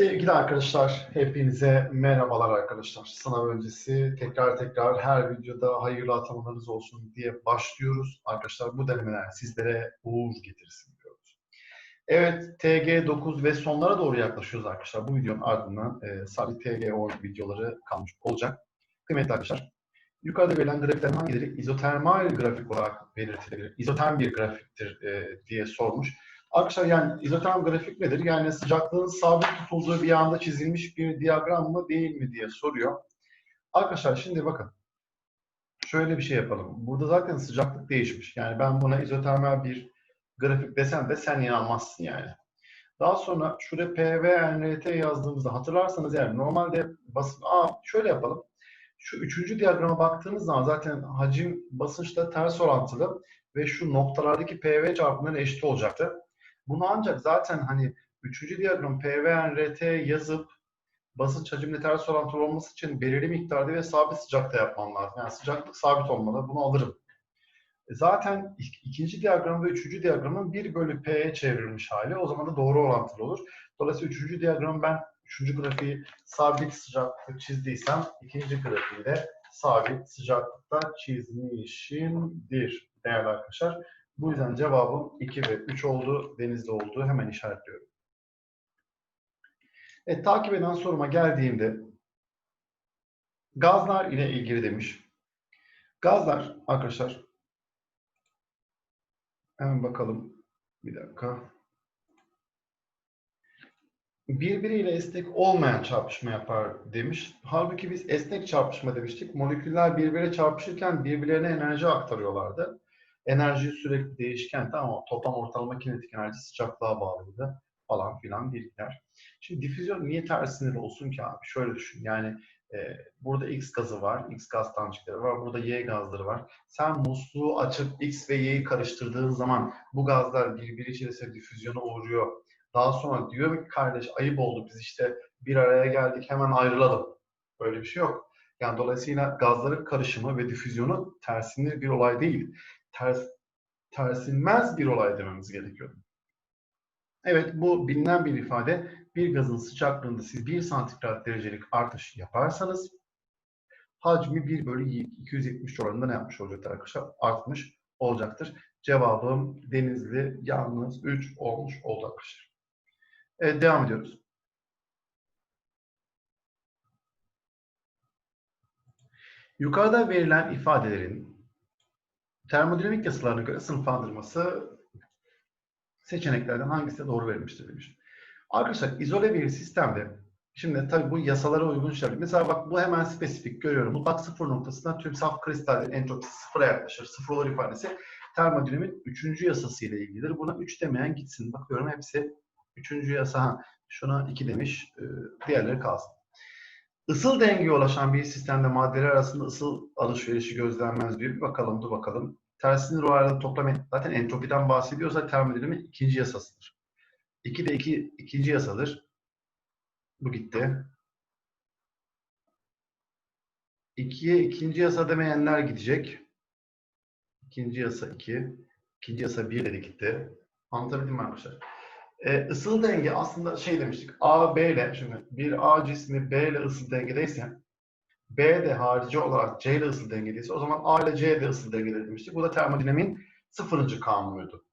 Sevgili arkadaşlar, hepinize merhabalar arkadaşlar. Sınav öncesi tekrar tekrar her videoda hayırlı atamalarınız olsun diye başlıyoruz. Arkadaşlar bu denemeler sizlere uğur getirsin diyoruz. Evet, TG9 ve sonlara doğru yaklaşıyoruz arkadaşlar. Bu videonun ardından e, sabit TG10 videoları kalmış olacak. Kıymetli arkadaşlar, yukarıda verilen grafiklerin hangileri izotermal grafik olarak belirtilebilir? İzoterm bir grafiktir e, diye sormuş. Arkadaşlar yani izoterm grafik nedir? Yani sıcaklığın sabit tutulduğu bir anda çizilmiş bir diyagram mı değil mi diye soruyor. Arkadaşlar şimdi bakın. Şöyle bir şey yapalım. Burada zaten sıcaklık değişmiş. Yani ben buna izotermal bir grafik desem de sen inanmazsın yani. Daha sonra şurada PVNRT yazdığımızda hatırlarsanız yani normalde basın... Aa şöyle yapalım. Şu üçüncü diyagrama baktığımız zaman zaten hacim basınçla ters orantılı ve şu noktalardaki PV çarpımları eşit olacaktı. Bunu ancak zaten hani üçüncü diyagram PVNRT yazıp basınç hacimle ters orantılı olması için belirli miktarda ve sabit sıcakta yapmam lazım. Yani sıcaklık sabit olmalı. Bunu alırım. E zaten ikinci diyagram ve üçüncü diyagramın 1 bölü P'ye çevrilmiş hali. O zaman da doğru orantılı olur. Dolayısıyla üçüncü diyagramı ben üçüncü grafiği sabit sıcaklık çizdiysem ikinci grafiği de sabit sıcaklıkta çizmişimdir değerli arkadaşlar. Bu yüzden cevabım 2 ve 3 oldu. Denizde olduğu hemen işaretliyorum. Evet, takip eden soruma geldiğimde gazlar ile ilgili demiş. Gazlar arkadaşlar hemen bakalım. Bir dakika. Birbiriyle esnek olmayan çarpışma yapar demiş. Halbuki biz esnek çarpışma demiştik. Moleküller birbirine çarpışırken birbirlerine enerji aktarıyorlardı enerji sürekli değişken ama toplam ortalama kinetik enerji sıcaklığa bağlıydı falan filan bilgiler. Şimdi difüzyon niye ters sinir olsun ki abi? Şöyle düşün yani e, burada X gazı var, X gaz tanecikleri var, burada Y gazları var. Sen musluğu açıp X ve Y'yi karıştırdığın zaman bu gazlar birbiri içerisinde difüzyona uğruyor. Daha sonra diyor ki kardeş ayıp oldu biz işte bir araya geldik hemen ayrılalım. Böyle bir şey yok. Yani dolayısıyla gazların karışımı ve difüzyonu tersinde bir olay değil ters, tersinmez bir olay dememiz gerekiyor. Evet bu bilinen bir ifade. Bir gazın sıcaklığında siz 1 santigrat derecelik artış yaparsanız hacmi 1 bölü 270 oranında ne yapmış olacaktır arkadaşlar? Artmış olacaktır. Cevabım Denizli yalnız 3 olmuş oldu arkadaşlar. Evet devam ediyoruz. Yukarıda verilen ifadelerin termodinamik yasalarına göre sınıflandırması seçeneklerden hangisi doğru verilmiştir demiş. Arkadaşlar izole bir sistemde şimdi tabii bu yasalara uygun şeyler. Mesela bak bu hemen spesifik görüyorum. Mutlak sıfır noktasında tüm saf kristallerin entropisi sıfıra yaklaşır. Sıfır olur ifadesi termodinamik üçüncü yasası ile ilgilidir. Buna üç demeyen gitsin. Bakıyorum hepsi üçüncü yasa. Şuna iki demiş. E, diğerleri kalsın. Isıl dengeye ulaşan bir sistemde maddeler arasında ısıl alışverişi gözlenmez diyor. Bir bakalım, dur bakalım. Tersinin ruh toplam zaten entropiden bahsediyorsa termodinamiğin ikinci yasasıdır. İki de iki, ikinci yasadır. Bu gitti. İkiye ikinci yasa demeyenler gidecek. İkinci yasa iki. İkinci yasa bir dedi gitti. Anlatabildim mi arkadaşlar? E, ısıl denge aslında şey demiştik. A, B ile şimdi bir A cismi B ile ısıl dengedeyse B de harici olarak C ile ısıl dengedeyse o zaman A ile C de ısıl dengede demiştik. Bu da termodinamiğin sıfırıncı kanunuydu.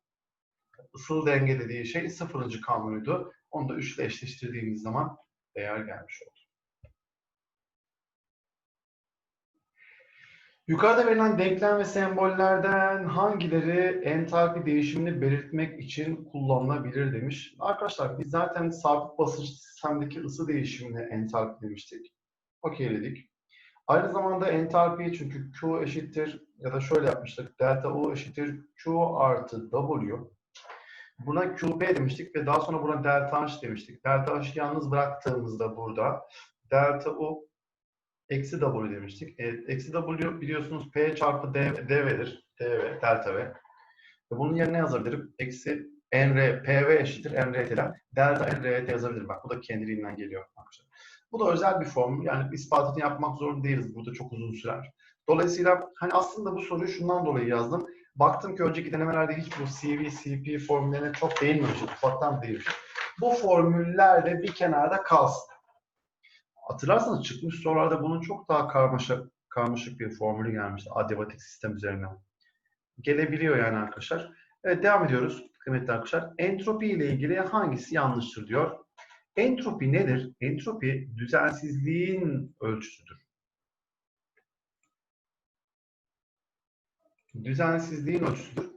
Isıl denge dediği şey sıfırıncı kanunuydu. Onu da 3 ile eşleştirdiğimiz zaman değer gelmiş oldu. Yukarıda verilen denklem ve sembollerden hangileri entalpi değişimini belirtmek için kullanılabilir demiş. Arkadaşlar biz zaten sabit basınç sistemdeki ısı değişimini entalpi demiştik. Okeyledik. Aynı zamanda entalpi çünkü Q eşittir ya da şöyle yapmıştık. Delta U eşittir Q artı W. Buna QP demiştik ve daha sonra buna delta H demiştik. Delta H'ı yalnız bıraktığımızda burada delta U eksi W demiştik. E, eksi W biliyorsunuz P çarpı D, D verir. D ve delta V. Ve bunun yerine yazabilirim. Eksi NR, PV eşittir NRT'den. Delta NRT yazabilirim. Bak bu da kendiliğinden geliyor arkadaşlar. Bu da özel bir form. Yani ispatını yapmak zorunda değiliz. Burada çok uzun sürer. Dolayısıyla hani aslında bu soruyu şundan dolayı yazdım. Baktım ki önceki denemelerde hiç bu CV, CP formüllerine çok değinmemişiz. Ufaktan değinmişiz. Bu formüller de bir kenarda kalsın. Hatırlarsanız çıkmış sorularda bunun çok daha karmaşık, karmaşık bir formülü gelmişti. Adiabatik sistem üzerinden. Gelebiliyor yani arkadaşlar. Evet devam ediyoruz kıymetli arkadaşlar. Entropi ile ilgili hangisi yanlıştır diyor. Entropi nedir? Entropi düzensizliğin ölçüsüdür. Düzensizliğin ölçüsüdür.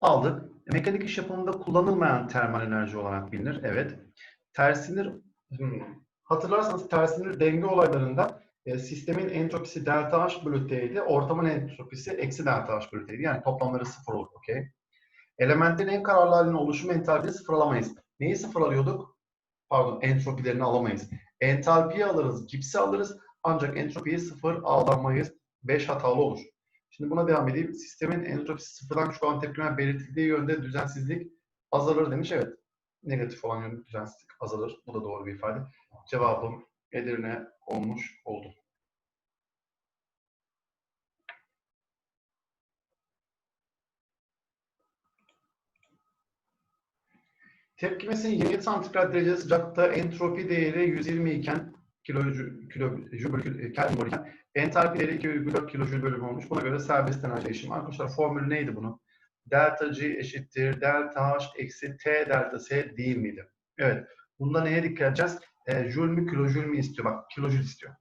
Aldık. Mekanik iş yapımında kullanılmayan termal enerji olarak bilinir. Evet. Tersinir hmm, hatırlarsanız tersinir denge olaylarında e, sistemin entropisi delta H bölü T idi. Ortamın entropisi eksi delta H bölü T'ydi. Yani toplamları sıfır olur. Okay. Elementlerin en kararlı halinin oluşum entalpini sıfırlamayız. Neyi sıfırlıyorduk? Pardon, entropilerini alamayız. Entalpiyi alırız, gipsi alırız. Ancak entropiyi sıfır alamayız. 5 hatalı olur. Şimdi buna devam edeyim. Sistemin entropisi sıfırdan şu an tepkimen belirtildiği yönde düzensizlik azalır demiş. Evet. Negatif olan yönde düzensizlik azalır. Bu da doğru bir ifade. Cevabım Edirne olmuş oldu. Tepkimesinin 27 santigrat derece sıcaklıkta entropi değeri 120 iken kilojül kilo, bölü kelvin iken entalpi değeri 2,4 kilojül bölüm olmuş. Buna göre serbest enerji değişimi. Arkadaşlar formülü neydi bunun? Delta G eşittir delta H eksi T delta S değil miydi? Evet. Bunda neye dikkat edeceğiz? E, jül mü kilojül mü istiyor? Bak kilojül istiyor.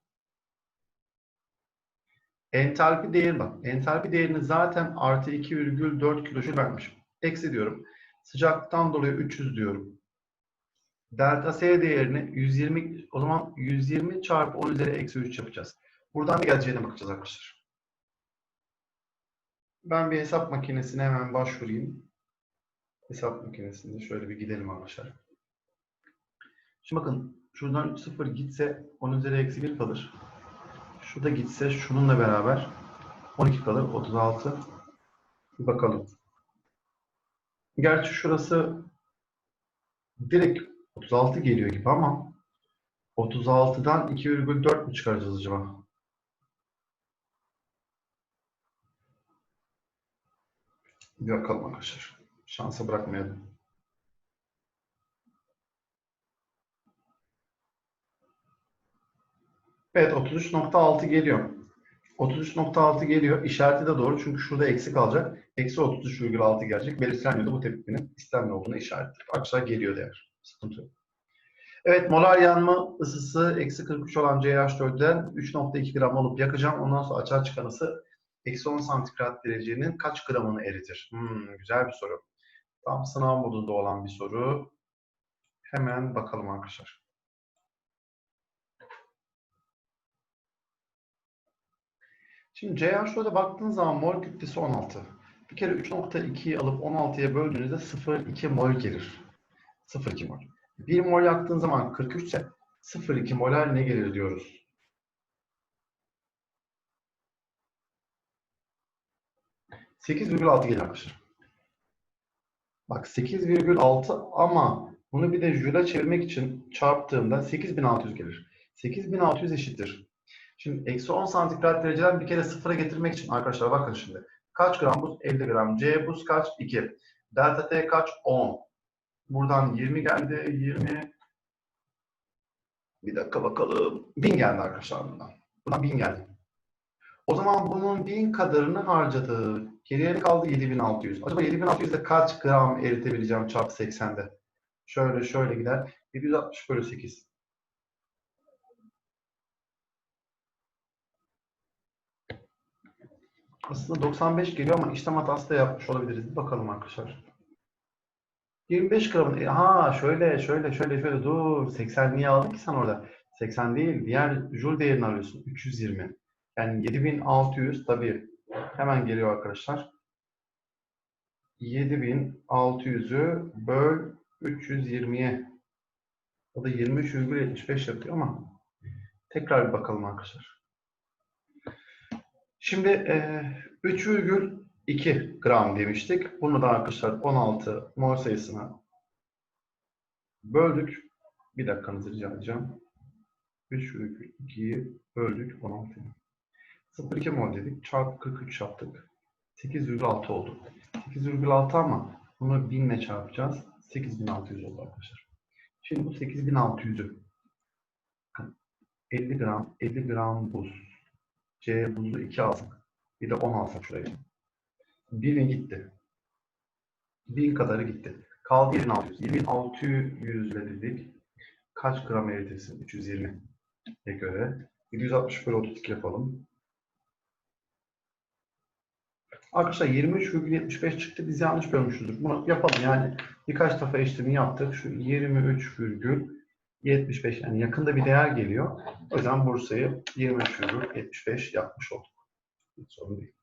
Entalpi değeri bak. Entalpi değerini zaten artı 2,4 kilojül vermiş. Eksi diyorum. Sıcaklıktan dolayı 300 diyorum. Delta S değerini 120 o zaman 120 çarpı 10 üzeri eksi 3 yapacağız. Buradan ne geleceğine bakacağız arkadaşlar. Ben bir hesap makinesine hemen başvurayım. Hesap makinesinde şöyle bir gidelim arkadaşlar. Şimdi bakın şuradan 0 gitse 10 üzeri eksi 1 kalır. Şurada gitse şununla beraber 12 kalır. 36. Bir bakalım. Gerçi şurası direkt 36 geliyor gibi ama 36'dan 2,4 mü çıkaracağız acaba? Bir bakalım arkadaşlar. Şansa bırakmayalım. Evet 33.6 geliyor. 33.6 geliyor. İşareti de doğru çünkü şurada eksi kalacak. Eksi 33,6 gelecek. Belirtilen bu tepkinin istemli olduğunu işaretliyor. Aşağı geliyor değer. Sıkıntı yok. Evet molar yanma ısısı eksi 43 olan CH4'den 3.2 gram olup yakacağım. Ondan sonra açığa çıkan ısı eksi 10 santigrat derecenin kaç gramını eritir? Hmm, güzel bir soru. Tam sınav modunda olan bir soru. Hemen bakalım arkadaşlar. Şimdi CH4'e baktığınız zaman mol kütlesi 16. Bir kere 3.2'yi alıp 16'ya böldüğünüzde 0,2 mol gelir. 0,2 mol. 1 mol yaktığın zaman 43 ise 0,2 molar ne gelir diyoruz. ...8,6 gelir arkadaşlar. Bak 8,6 ama bunu bir de jüle çevirmek için çarptığımda 8600 gelir. 8600 eşittir. Şimdi eksi 10 santigrat dereceden bir kere sıfıra getirmek için arkadaşlar bakın şimdi. Kaç gram buz? 50 gram. C buz kaç? 2. Delta T kaç? 10. Buradan 20 geldi. 20. Bir dakika bakalım. 1000 geldi arkadaşlar bundan. Buradan 1000 geldi. O zaman bunun 1000 kadarını harcadı. Geriye kaldı 7600. Acaba 7600'de kaç gram eritebileceğim çarpı 80'de? Şöyle şöyle gider. 760 bölü 8. Aslında 95 geliyor ama işlem hatası da yapmış olabiliriz. Bir bakalım arkadaşlar. 25 gramın, e, ha şöyle şöyle şöyle şöyle dur 80 niye aldın ki sen orada? 80 değil diğer joule değerini arıyorsun 320. Yani 7600 tabii hemen geliyor arkadaşlar. 7600'ü böl 320'ye o da 23,75 yapıyor ama tekrar bir bakalım arkadaşlar. Şimdi e, 3,2 gram demiştik. Bunu da arkadaşlar 16 mol sayısına böldük. Bir dakikanızı rica edeceğim. 3,2'yi böldük 16'ya. 0,2 mol dedik. Çarpı 43 yaptık. 8,6 oldu. 8,6 ama bunu 1000 ile çarpacağız. 8600 oldu arkadaşlar. Şimdi bu 8600'ü 50 gram, 50 gram buz. C buzu 2 alsak. Bir de 10 alsak şuraya. 1000 gitti. 1000 kadarı gitti. Kaldı 2600. 2600 ile dedik. Kaç gram eritirsin? 320'ye göre. 760 bölü 32 yapalım. Arkadaşlar 23,75 çıktı. Biz yanlış bölmüşüzdür. Bunu yapalım. Yani birkaç defa işlemi yaptık. Şu 23,75 yani yakında bir değer geliyor. O yüzden Bursa'yı 23,75 yapmış olduk. Hiç sorun değil.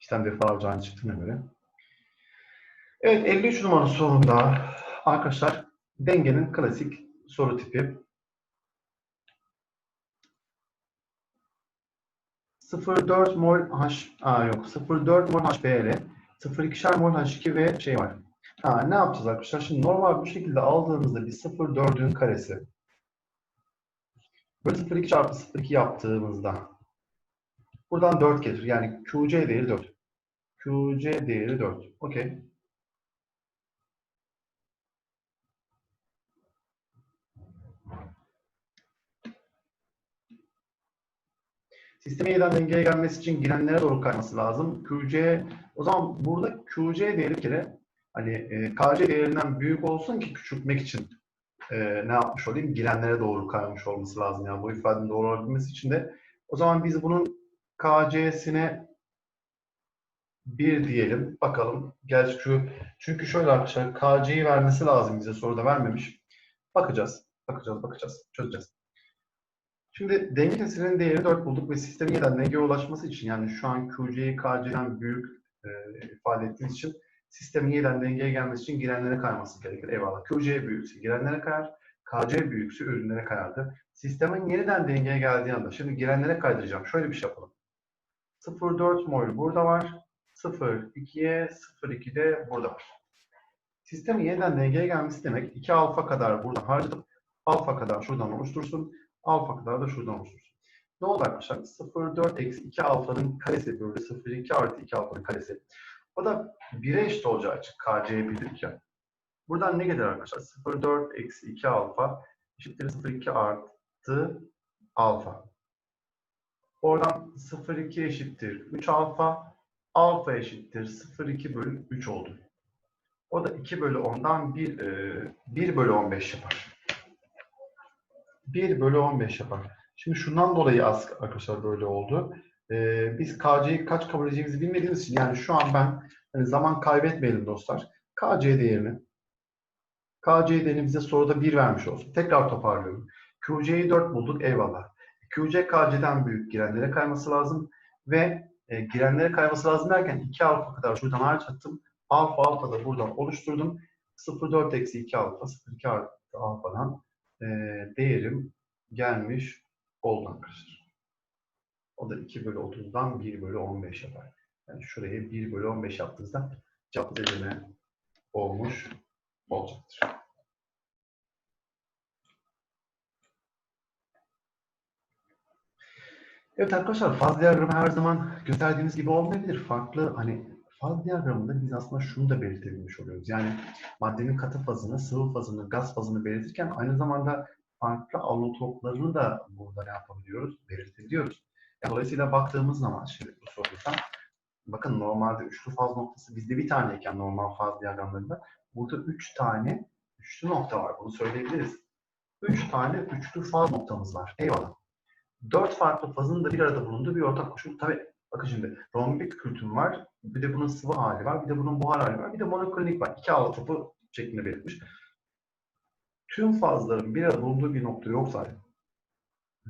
İşlem defalarca aynı çıktığına göre. Evet 53 numara sorunda arkadaşlar dengenin klasik soru tipi 0,4 mol H, Aa, yok 0,4 mol HBl, 0,2'şer mol H2 ve şey var. Ha, ne yapacağız arkadaşlar? Şimdi normal bu şekilde aldığımızda bir 0,4'ün karesi böyle 0,2 çarpı 0,2 yaptığımızda buradan 4 gelir. Yani QC değeri 4. QC değeri 4. Okey. Sisteme yeniden dengeye gelmesi için girenlere doğru kayması lazım. QC, o zaman burada QC değeri bir kere hani e, KC değerinden büyük olsun ki küçültmek için e, ne yapmış olayım? Girenlere doğru kaymış olması lazım. Yani bu ifadenin doğru olabilmesi için de o zaman biz bunun KC'sine 1 diyelim. Bakalım. Gel şu çünkü şöyle arkadaşlar KC'yi vermesi lazım bize soruda vermemiş. Bakacağız. Bakacağız, bakacağız. Çözeceğiz. Şimdi denge kesirinin değeri 4 bulduk ve sistemin yeniden dengeye ulaşması için yani şu an QC'yi KC'den büyük e, ifade ettiğimiz için sistemin yeniden dengeye gelmesi için girenlere kayması gerekir. Eyvallah. QC büyükse girenlere kayar. KC büyükse ürünlere kayardı. Sistemin yeniden dengeye geldiği anda şimdi girenlere kaydıracağım. Şöyle bir şey yapalım. 0,4 mol burada var. 0,2'ye 0,2 de burada var. Sistemin yeniden dengeye gelmesi demek 2 alfa kadar burada harcadım. Alfa kadar şuradan oluştursun. Alfa kadar da şuradan oluştursun. Ne oldu arkadaşlar? 0,4 eksi 2 alfanın karesi böyle 0,2 artı 2 alfanın karesi. O da 1'e eşit olacağı için KC'ye bildirirken. Buradan ne gelir arkadaşlar? 0,4 eksi 2 alfa eşittir 0,2 artı alfa. Oradan 0,2 eşittir 3 alfa. Alfa eşittir 0,2 bölü 3 oldu. O da 2 bölü 10'dan 1, 1 bölü 15 yapar. 1 bölü 15 yapar. Şimdi şundan dolayı az arkadaşlar böyle oldu. Ee, biz KC'yi kaç kabul edeceğimizi bilmediğimiz için yani şu an ben hani zaman kaybetmeyelim dostlar. KC değerini KC değerini bize soruda 1 vermiş olsun. Tekrar toparlıyorum. QC'yi 4 bulduk eyvallah. QC KC'den büyük girenlere kayması lazım ve e, girenlere kayması lazım derken 2 alfa kadar şuradan harcattım. Alfa alfa da buradan oluşturdum. 0,4 eksi 2 alfa 0,2 artı alfadan e, değerim gelmiş oldu arkadaşlar. O da 2 bölü 30'dan 1 bölü 15 yapar. Yani şuraya 1 bölü 15 yaptığınızda cevap dediğine olmuş olacaktır. Evet arkadaşlar faz diyagramı her zaman gösterdiğimiz gibi olmayabilir. Farklı hani faz diyagramında biz aslında şunu da belirtebilmiş oluyoruz. Yani maddenin katı fazını, sıvı fazını, gaz fazını belirtirken aynı zamanda farklı allotroplarını da burada yapabiliyoruz? Belirtebiliyoruz. Dolayısıyla baktığımız zaman şimdi bu soruda bakın normalde üçlü faz noktası bizde bir taneyken normal faz diyagramlarında burada üç tane üçlü nokta var. Bunu söyleyebiliriz. Üç tane üçlü faz noktamız var. Eyvallah. Dört farklı fazın da bir arada bulunduğu bir ortak koşul. Tabi bakın şimdi rombik kürtüm var. Bir de bunun sıvı hali var. Bir de bunun buhar hali var. Bir de monoklinik var. İki allotropu şeklinde belirtmiş. Tüm fazların bir arada bulunduğu bir nokta yoksa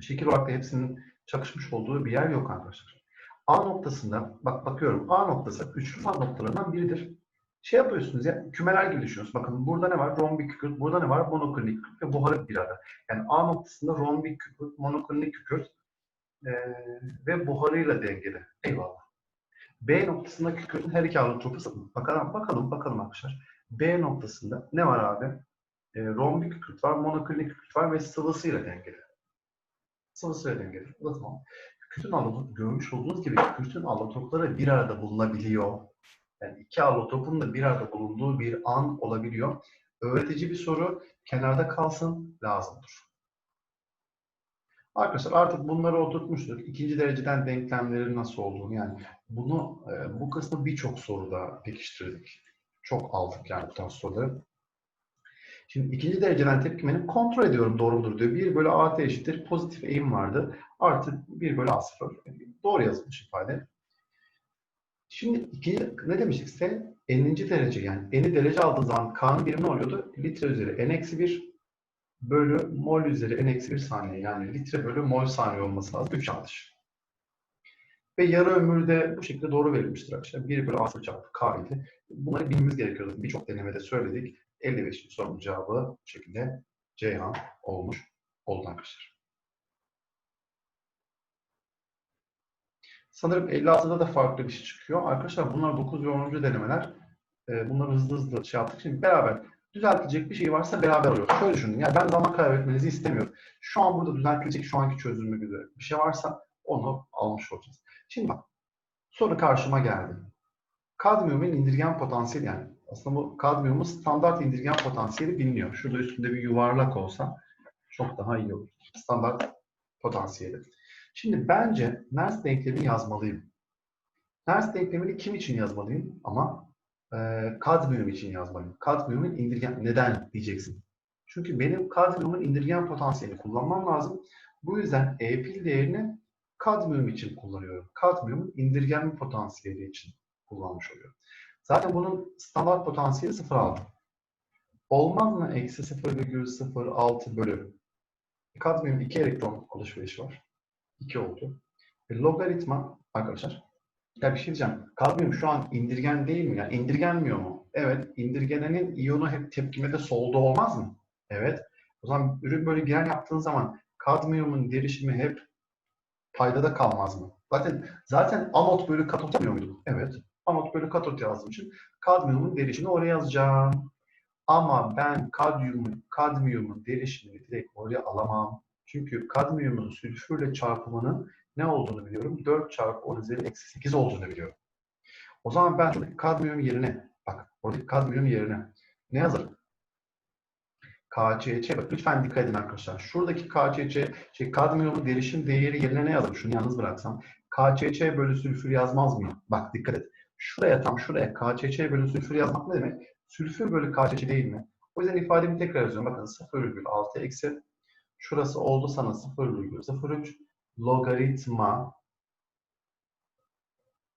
şekil olarak da hepsinin çakışmış olduğu bir yer yok arkadaşlar. A noktasında bak bakıyorum A noktası üçlü faz noktalarından biridir. Şey yapıyorsunuz ya kümeler gibi düşünüyorsunuz. Bakın burada ne var? Rombik kükürt. Burada ne var? Monoklinik kükürt ve buharı bir arada. Yani A noktasında rombik kükürt, monoklinik kükürt ee, ve buharıyla dengeli. Eyvallah. B noktasında kükürtün her iki allotropu bakalım bakalım bakalım arkadaşlar. B noktasında ne var abi? E, rombik kükürt var, monoklinik kükürt var ve sıvısıyla dengeli. Dengeli. Bu da tamam. kükürtün allotop görmüş olduğunuz gibi kükürtün allotopları bir arada bulunabiliyor. Yani iki allotopun da bir arada bulunduğu bir an olabiliyor. Öğretici bir soru kenarda kalsın lazımdır. Arkadaşlar artık bunları oturtmuştuk. İkinci dereceden denklemlerin nasıl olduğunu yani bunu e, bu kısmı birçok soruda pekiştirdik. Çok aldık yani bu tarz soruları. Şimdi ikinci dereceden tepkimeni kontrol ediyorum doğru mudur diyor. 1 bölü AT eşittir. Pozitif eğim vardı. Artı 1 bölü A0. Doğru yazılmış ifade. Şimdi ikinci, ne demiştik? S 50. derece yani 50 derece aldığı zaman K'nın birimi oluyordu? Litre üzeri n-1 bölü mol üzeri n-1 saniye. Yani litre bölü mol saniye olması lazım. 3 yanlış. Ve yarı ömürde bu şekilde doğru verilmiştir arkadaşlar. 1 bölü A0 çarpı K idi. Bunları bilmemiz gerekiyordu. Birçok denemede söyledik. 55. sorunun cevabı bu şekilde Ceyhan olmuş oldu arkadaşlar. Sanırım 56'da da farklı bir şey çıkıyor. Arkadaşlar bunlar 9 ve 10. denemeler. Ee, bunları hızlı hızlı şey yaptık. Şimdi beraber düzeltilecek bir şey varsa beraber oluyor. Şöyle düşünün. Yani ben zaman kaybetmenizi istemiyorum. Şu an burada düzeltilecek şu anki çözülme üzere bir şey varsa onu almış olacağız. Şimdi bak. Soru karşıma geldi. Kadmiyumun indirgen potansiyeli yani aslında bu kadmiyumun standart indirgen potansiyeli biliniyor. Şurada üstünde bir yuvarlak olsa çok daha iyi olur. Standart potansiyeli. Şimdi bence Nernst denklemini yazmalıyım. Nernst denklemini kim için yazmalıyım? Ama e, kadmiyum için yazmalıyım. Kadmiyumun indirgen neden diyeceksin. Çünkü benim kadmiyumun indirgen potansiyelini kullanmam lazım. Bu yüzden E pil değerini kadmiyum için kullanıyorum. Kadmiyumun indirgen potansiyeli için kullanmış oluyorum. Zaten bunun standart potansiyeli 0,6. Olmaz mı? Eksi 0,06 bölü. Kadmiyum 2 elektron alışverişi var. 2 oldu. E, logaritma arkadaşlar. Ya bir şey diyeceğim. Kadmiyum şu an indirgen değil mi? Yani indirgenmiyor mu? Evet. İndirgenenin iyonu hep tepkimede solda olmaz mı? Evet. O zaman ürün böyle giren yaptığın zaman kadmiyumun derişimi hep paydada kalmaz mı? Zaten zaten anot bölü katot yapmıyor? Evet. Anot bölü katot yazdığım için kadmiyumun derişimini oraya yazacağım. Ama ben kadmiyumun, kadmiyumun derişimini direkt oraya alamam. Çünkü kadmiyumun sülfürle çarpımının ne olduğunu biliyorum. 4 çarpı 10 üzeri eksi 8 olduğunu biliyorum. O zaman ben kadmiyum yerine, bak oradaki kadmiyum yerine ne yazarım? KCC, bak lütfen dikkat edin arkadaşlar. Şuradaki KCC, şey kadmiyumun derişim değeri yerine ne yazarım? Şunu yalnız bıraksam. KCC bölü sülfür yazmaz mıyım? Bak dikkat et. Şuraya tam şuraya KCC bölü sülfür yazmak ne demek? Sülfür bölü KCC değil mi? O yüzden ifademi tekrar yazıyorum. Bakın 0,6 eksi Şurası oldu sana 0,03 logaritma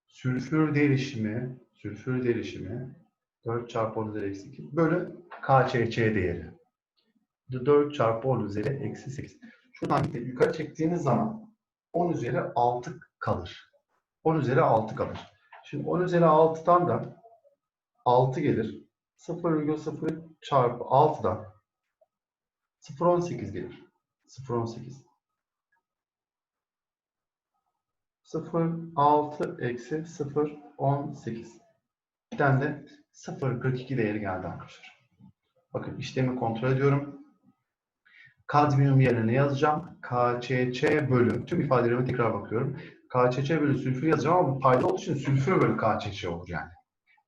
sülfür derişimi sülfür derişimi 4 çarpı 10 üzeri eksi 2 bölü KCC değeri. 4 çarpı 10 üzeri eksi 8. Şuradan yukarı çektiğiniz zaman 10 üzeri 6 kalır. 10 üzeri 6 kalır. Şimdi 10 üzeri 6'dan da 6 gelir. 0,03 çarpı 6'dan 0,18 gelir. 0,18. 0,6 eksi 0,18. Bir tane de 0,42 değeri geldi arkadaşlar. Bakın işlemi kontrol ediyorum. Kadmiyum yerine ne yazacağım? KCC bölü. Tüm ifadelerime tekrar bakıyorum. KCC bölü sülfür yazacağım ama payda olduğu için sülfür bölü KCC olur yani.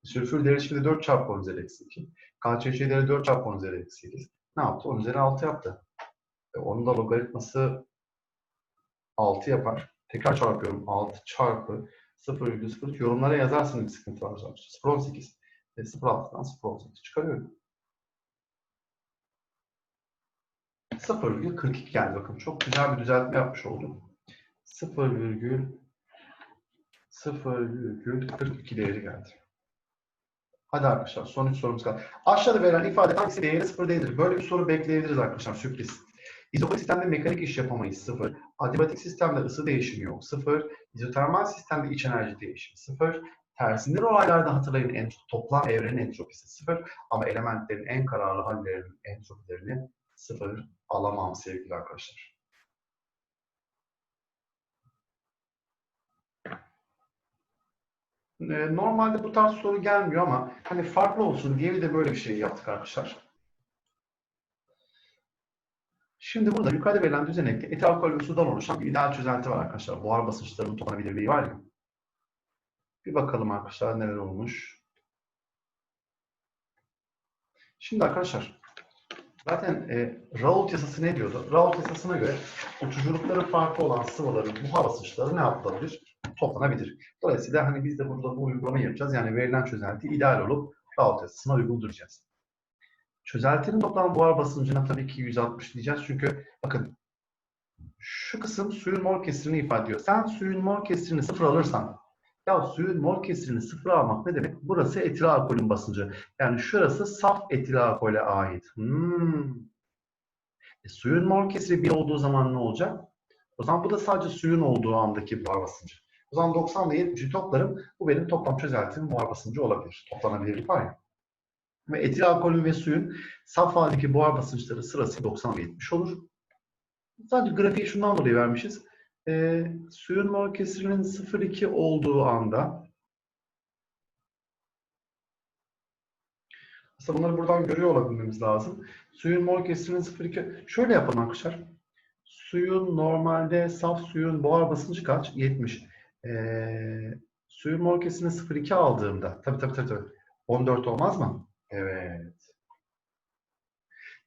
Sülfür değeri şimdi 4 çarpı 10 üzeri eksi 2. KCC değeri 4 çarpı 10 üzeri eksi 8. Ne yaptı? 10 üzeri 6 yaptı. E, onun da logaritması 6 yapar. Tekrar çarpıyorum. 6 çarpı 0,03 yorumlara yazarsınız bir sıkıntı varsa. 0,18 ve 0,6'dan 0,18 çıkarıyorum. 0,42 geldi bakın. Çok güzel bir düzeltme yapmış oldum. 0,0,42 değeri geldi. Hadi arkadaşlar son 3 sorumuz kaldı. Aşağıda verilen ifade hangisi değeri 0 değildir? Böyle bir soru bekleyebiliriz arkadaşlar. Sürpriz. İzobatik sistemde mekanik iş yapamayız. 0. Adiabatik sistemde ısı değişimi yok. 0. İzotermal sistemde iç enerji değişimi. 0. Tersinden olaylarda hatırlayın en, toplam evrenin entropisi 0. Ama elementlerin en kararlı hallerinin entropilerini 0 alamam sevgili arkadaşlar. Ee, normalde bu tarz soru gelmiyor ama hani farklı olsun diye bir de böyle bir şey yaptık arkadaşlar. Şimdi burada yukarıda verilen düzenekte etil alkol ve sudan oluşan bir ideal çözelti var arkadaşlar. Buhar basınçlarının toplanabilirliği var ya. Bir bakalım arkadaşlar neler olmuş. Şimdi arkadaşlar zaten e, Raoult yasası ne diyordu? Raoult yasasına göre uçuculukları farklı olan sıvıların buhar basınçları ne yapılabilir? Toplanabilir. Dolayısıyla hani biz de burada bu uygulamayı yapacağız. Yani verilen çözelti ideal olup Raoult yasasına uygun. Çözeltinin toplam buhar basıncına tabii ki 160 diyeceğiz. Çünkü bakın şu kısım suyun mol kesirini ifade ediyor. Sen suyun mol kesirini sıfır alırsan ya suyun mol kesirini sıfır almak ne demek? Burası etil alkolün basıncı. Yani şurası saf etil alkole ait. Hmm. E, suyun mol kesiri 1 olduğu zaman ne olacak? O zaman bu da sadece suyun olduğu andaki buhar basıncı. O zaman 90 ile 70'i toplarım. Bu benim toplam çözeltinin buhar basıncı olabilir. Toplanabilirlik var ya. Ve etil alkolün ve suyun saf haldeki buhar basınçları sırası 90 ve 70 olur. Sadece grafiği şundan dolayı vermişiz. E, suyun mol kesirinin 0,2 olduğu anda aslında bunları buradan görüyor olabilmemiz lazım. Suyun mol kesirinin 0,2 şöyle yapalım arkadaşlar. Suyun normalde saf suyun buhar basıncı kaç? 70. E, suyun kesirinin 0,2 aldığımda tabii tabii tabii. tabii. 14 olmaz mı? Evet.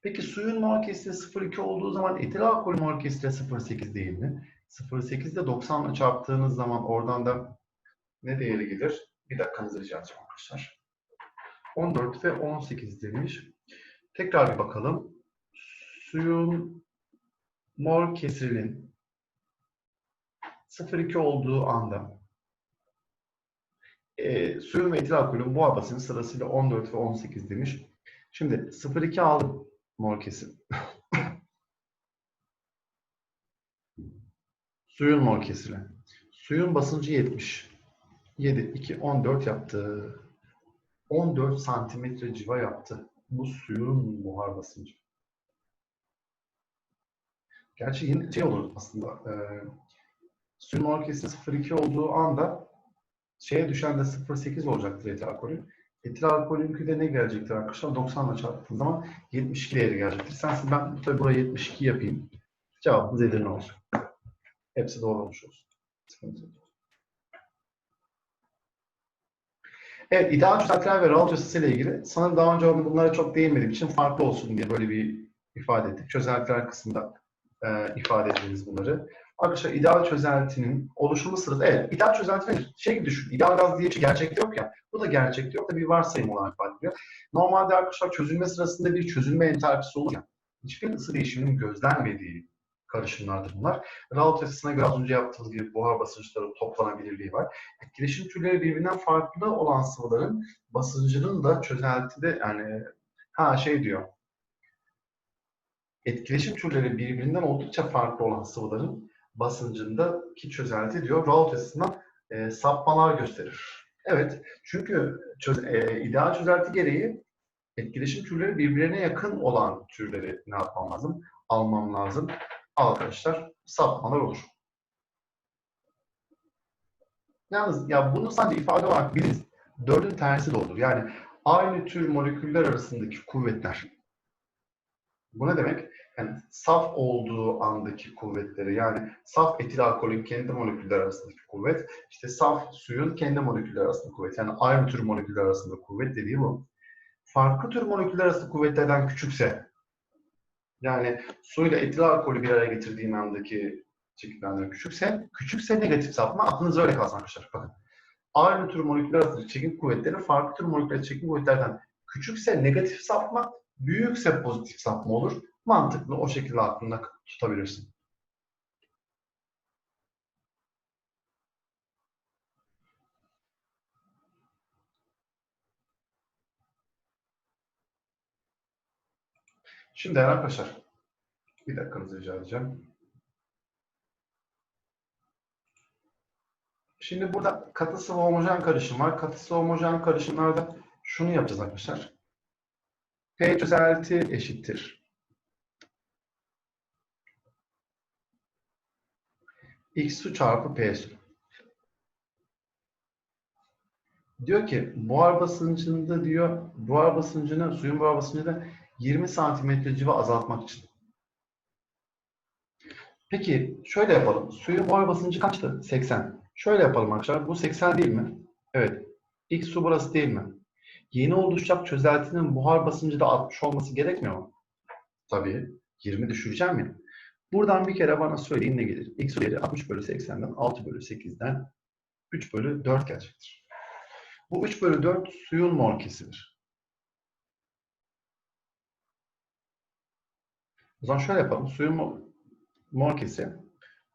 Peki suyun mol kesiri 0,2 olduğu zaman etil alkol mol kesiri 0,8 değil mi? 0,8 ile 90 ile çarptığınız zaman oradan da ne değeri gelir? Bir dakikanızı rica edeceğim arkadaşlar. 14 ve 18 demiş. Tekrar bir bakalım. Suyun mol kesirinin 0,2 olduğu anda e, suyun ve etil alkolün buhar basıncı sırasıyla 14 ve 18 demiş. Şimdi 0,2 aldım mol kesim. Suyun mol kesiri. Suyun basıncı 70. 7, 2, 14 yaptı. 14 santimetre civa yaptı. Bu suyun buhar basıncı. Gerçi yine şey olur aslında. E, suyun mol kesiri 0,2 olduğu anda şeye düşen de 0,8 olacaktır etil alkolü. Etil alkolünkü de ne gelecektir arkadaşlar? 90 ile çarptığım zaman 72 değeri gelecektir. Sensiz ben tabii buraya 72 yapayım. Cevabımız Edirne olsun. Hepsi doğru olmuş olsun. Evet, ideal çözeltiler ve yasası ile ilgili sanırım daha önce bunlara çok değinmediğim için farklı olsun diye böyle bir ifade ettik. Çözeltiler kısmında e, ifade ediniz bunları. Arkadaşlar ideal çözeltinin oluşumu sırası, evet ideal çözelti nedir? Şey gibi düşün, ideal gaz diye bir şey yok ya. Bu da gerçekte yok da bir varsayım olarak ediliyor. Normalde arkadaşlar çözülme sırasında bir çözülme entalpisi olur ya. Hiçbir ısı değişiminin gözlenmediği karışımlardır bunlar. Raoult yasasına göre az önce yaptığımız gibi buhar basınçları toplanabilirliği var. Etkileşim türleri birbirinden farklı olan sıvıların basıncının da çözeltide yani ha şey diyor. Etkileşim türleri birbirinden oldukça farklı olan sıvıların basıncındaki çözelti diyor. Raoult yasasına e, sapmalar gösterir. Evet, çünkü çöz, e, ideal çözelti gereği etkileşim türleri birbirine yakın olan türleri ne yapmam lazım? Almam lazım. Arkadaşlar sapmalar olur. Yalnız ya bunu sadece ifade olarak biliriz. Dördün tersi de olur. Yani aynı tür moleküller arasındaki kuvvetler. Bu ne demek? Yani saf olduğu andaki kuvvetleri yani saf etil alkolün kendi moleküller arasındaki kuvvet, işte saf suyun kendi moleküller arasındaki kuvvet. Yani aynı tür moleküller arasında kuvvet dediği bu. Farklı tür moleküller arasında kuvvetlerden küçükse yani suyla etil alkolü bir araya getirdiğin andaki çekimlerden küçükse, küçükse negatif sapma. Aklınızda öyle kalsın arkadaşlar. Bakın. Aynı tür moleküller arasındaki çekim kuvvetleri farklı tür moleküller çekim kuvvetlerden küçükse negatif sapma, büyükse pozitif sapma olur. Mantıklı o şekilde aklında tutabilirsin. Şimdi arkadaşlar bir dakikanızı rica edeceğim. Şimdi burada katı sıvı homojen karışım var. Katı sıvı homojen karışımlarda şunu yapacağız arkadaşlar. P çözelti eşittir. X su çarpı P su. Diyor ki buhar basıncında diyor buhar basıncını suyun buhar basıncını 20 santimetre civa azaltmak için. Peki şöyle yapalım. Suyun buhar basıncı kaçtı? 80. Şöyle yapalım arkadaşlar. Bu 80 değil mi? Evet. İlk su burası değil mi? Yeni oluşacak çözeltinin buhar basıncı da 60 olması gerekmiyor mu? Tabii. 20 düşüreceğim ya. Buradan bir kere bana söyleyin ne gelir? X değeri 60 bölü 80'den 6 bölü 8'den 3 bölü 4 gelecektir. Bu 3 bölü 4 suyun mol kesidir. O zaman şöyle yapalım. Suyun mol, mol kesi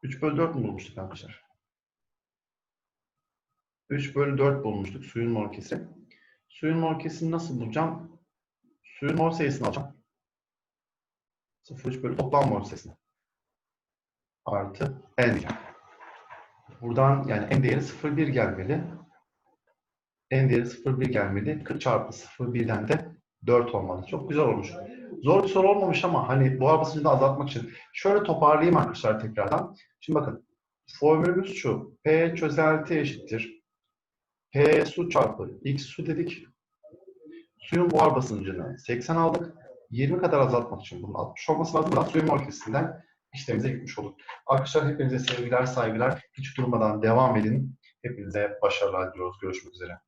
3 bölü 4 mu bulmuştuk arkadaşlar? 3 bölü 4 bulmuştuk suyun mol kesi. Suyun mol kesini nasıl bulacağım? Suyun mol sayısını alacağım. 0,3 bölü toplam mol sayısını. Artı n diyeceğim. Buradan yani n değeri 0,1 gelmeli. n değeri 0,1 gelmeli. 40 çarpı 0,1'den de 4 olmalı. Çok güzel olmuş. Zor bir soru olmamış ama hani buhar basıncını azaltmak için. Şöyle toparlayayım arkadaşlar tekrardan. Şimdi bakın. Formülümüz şu. P çözelti eşittir. P su çarpı X su dedik. Suyun buhar basıncını 80 aldık. 20 kadar azaltmak için bunun 60 olması lazım. Suyun molekülüsünden işlemimize gitmiş olduk. Arkadaşlar hepinize sevgiler, saygılar. Hiç durmadan devam edin. Hepinize başarılar diliyoruz. Görüşmek üzere.